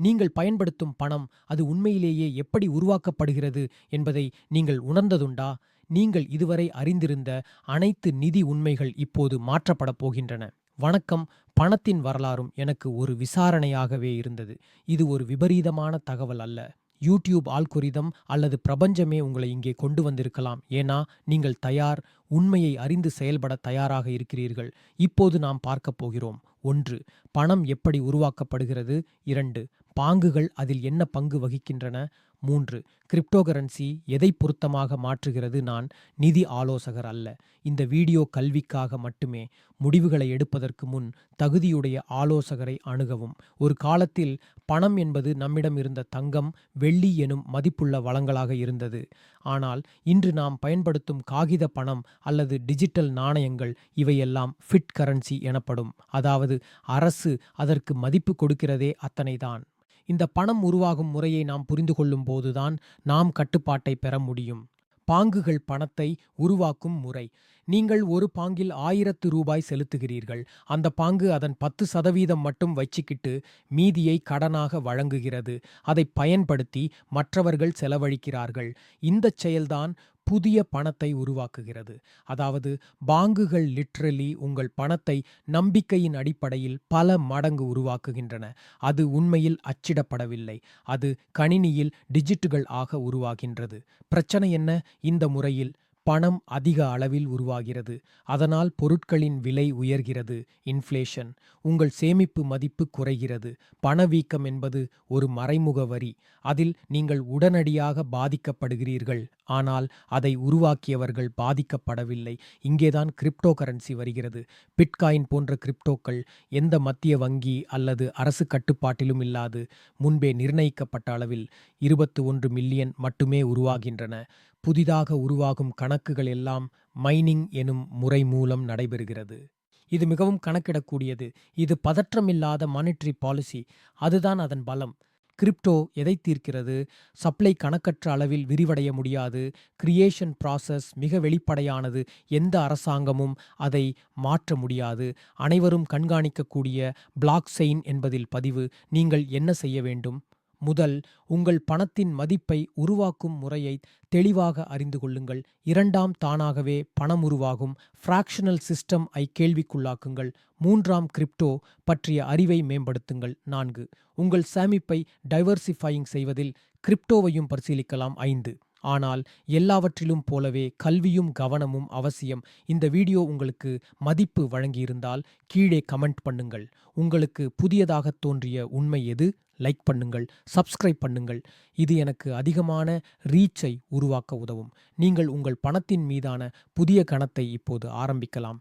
நீங்கள் பயன்படுத்தும் பணம் அது உண்மையிலேயே எப்படி உருவாக்கப்படுகிறது என்பதை நீங்கள் உணர்ந்ததுண்டா? நீங்கள் இதுவரை அறிந்திருந்த அனைத்து நிதி உண்மைகள் இப்போது மாற்றப்படப் போகின்றன. வணக்கம். பணத்தின் வரலாறும் எனக்கு ஒரு விசாரணையாகவே இருந்தது. இது ஒரு விபரீதமான தகவல் அல்ல. யூடியூப் ஆல்கொரிதம் அல்லது பிரபஞ்சமே உங்களை இங்கே கொண்டு வந்திருக்கலாம். ஏன்னா நீங்கள் தயார் உண்மையை அறிந்து செயல்பட தயாராக இருக்கிறீர்கள். இப்போது நாம் பார்க்கப் போகிறோம். ஒன்று பணம் எப்படி உருவாக்கப்படுகிறது? இரண்டு பாங்குகள் அதில் என்ன பங்கு வகிக்கின்றன? மூன்று கிரிப்டோகரன்சி எதை பொருத்தமாக மாற்றுகிறது நான் நிதி ஆலோசகர் அல்ல. இந்த வீடியோ கல்விக்காக மட்டுமே. முடிவுகளை எடுப்பதற்கு முன் தகுதியுடைய ஆலோசகரை அணுகவும். ஒரு காலத்தில் பணம் என்பது நம்மிடம் இருந்த தங்கம் வெள்ளி எனும் மதிப்புள்ள வளங்களாக இருந்தது. ஆனால் இன்று நாம் பயன்படுத்தும் காகித பணம் அல்லது டிஜிட்டல் நாணயங்கள் இவையெல்லாம் ஃபிட் கரன்சி எனப்படும். அதாவது அரசு அதற்கு மதிப்பு கொடுக்கிறதே அத்தனைதான். இந்த பணம் உருவாகும் முறையை நாம் புரிந்து கொள்ளும் போதுதான் நாம் கட்டுப்பாட்டை பெற முடியும். பாங்குகள் பணத்தை உருவாக்கும் முறை. நீங்கள் ஒரு பாங்கில் ஆயிரத்து ரூபாய் செலுத்துகிறீர்கள். அந்த பாங்கு அதன் பத்து சதவீதம் மட்டும் வச்சுக்கிட்டு மீதியை கடனாக வழங்குகிறது. அதை பயன்படுத்தி மற்றவர்கள் செலவழிக்கிறார்கள். இந்த செயல்தான் புதிய பணத்தை உருவாக்குகிறது. அதாவது பாங்குகள் லிட்ரலி உங்கள் பணத்தை நம்பிக்கையின் அடிப்படையில் பல மடங்கு உருவாக்குகின்றன. அது உண்மையில் அச்சிடப்படவில்லை. அது கணினியில் டிஜிட்டுகள் ஆக உருவாகின்றது. பிரச்சனை என்ன? இந்த முறையில் பணம் அதிக அளவில் உருவாகிறது. அதனால் பொருட்களின் விலை உயர்கிறது. இன்ஃப்ளேஷன் உங்கள் சேமிப்பு மதிப்பு குறைகிறது. பணவீக்கம் என்பது ஒரு மறைமுக வரி. அதில் நீங்கள் உடனடியாக பாதிக்கப்படுகிறீர்கள் ஆனால் அதை உருவாக்கியவர்கள் பாதிக்கப்படவில்லை. இங்கேதான் கிரிப்டோ கரன்சி வருகிறது. பிட்காயின் போன்ற கிரிப்டோக்கள் எந்த மத்திய வங்கி அல்லது அரசு கட்டுப்பாட்டிலும் இல்லாது முன்பே நிர்ணயிக்கப்பட்ட அளவில் இருபத்து ஒன்று மில்லியன் மட்டுமே உருவாகின்றன. புதிதாக உருவாகும் கணக்குகள் எல்லாம் மைனிங் எனும் முறை மூலம் நடைபெறுகிறது. இது மிகவும் கணக்கிடக்கூடியது. இது பதற்றமில்லாத மானிட்டரி பாலிசி அதுதான் அதன் பலம். கிரிப்டோ எதை தீர்க்கிறது? சப்ளை கணக்கற்ற அளவில் விரிவடைய முடியாது. கிரியேஷன் ப்ராசஸ் மிக வெளிப்படையானது. எந்த அரசாங்கமும் அதை மாற்ற முடியாது. அனைவரும் கண்காணிக்கக்கூடிய பிளாக் செயின் என்பதில் பதிவு. நீங்கள் என்ன செய்ய வேண்டும்? முதல் உங்கள் பணத்தின் மதிப்பை உருவாக்கும் முறையை தெளிவாக அறிந்து கொள்ளுங்கள். இரண்டாம் தானாகவே பணம் உருவாகும். ஃப்ராக்ஷனல் சிஸ்டம் ஐ கேள்விக்குள்ளாக்குங்கள். மூன்றாம் கிரிப்டோ பற்றிய அறிவை மேம்படுத்துங்கள். நான்கு உங்கள் சேமிப்பை டைவர்சிஃபையிங் செய்வதில் கிரிப்டோவையும் பரிசீலிக்கலாம். ஐந்து ஆனால் எல்லாவற்றிலும் போலவே கல்வியும் கவனமும் அவசியம். இந்த வீடியோ உங்களுக்கு மதிப்பு வழங்கியிருந்தால் கீழே கமெண்ட் பண்ணுங்கள். உங்களுக்கு புதியதாக தோன்றிய உண்மை எது? லைக் பண்ணுங்கள் சப்ஸ்கிரைப் பண்ணுங்கள். இது எனக்கு அதிகமான ரீச்சை உருவாக்க உதவும். நீங்கள் உங்கள் பணத்தின் மீதான புதிய கணத்தை இப்போது ஆரம்பிக்கலாம்.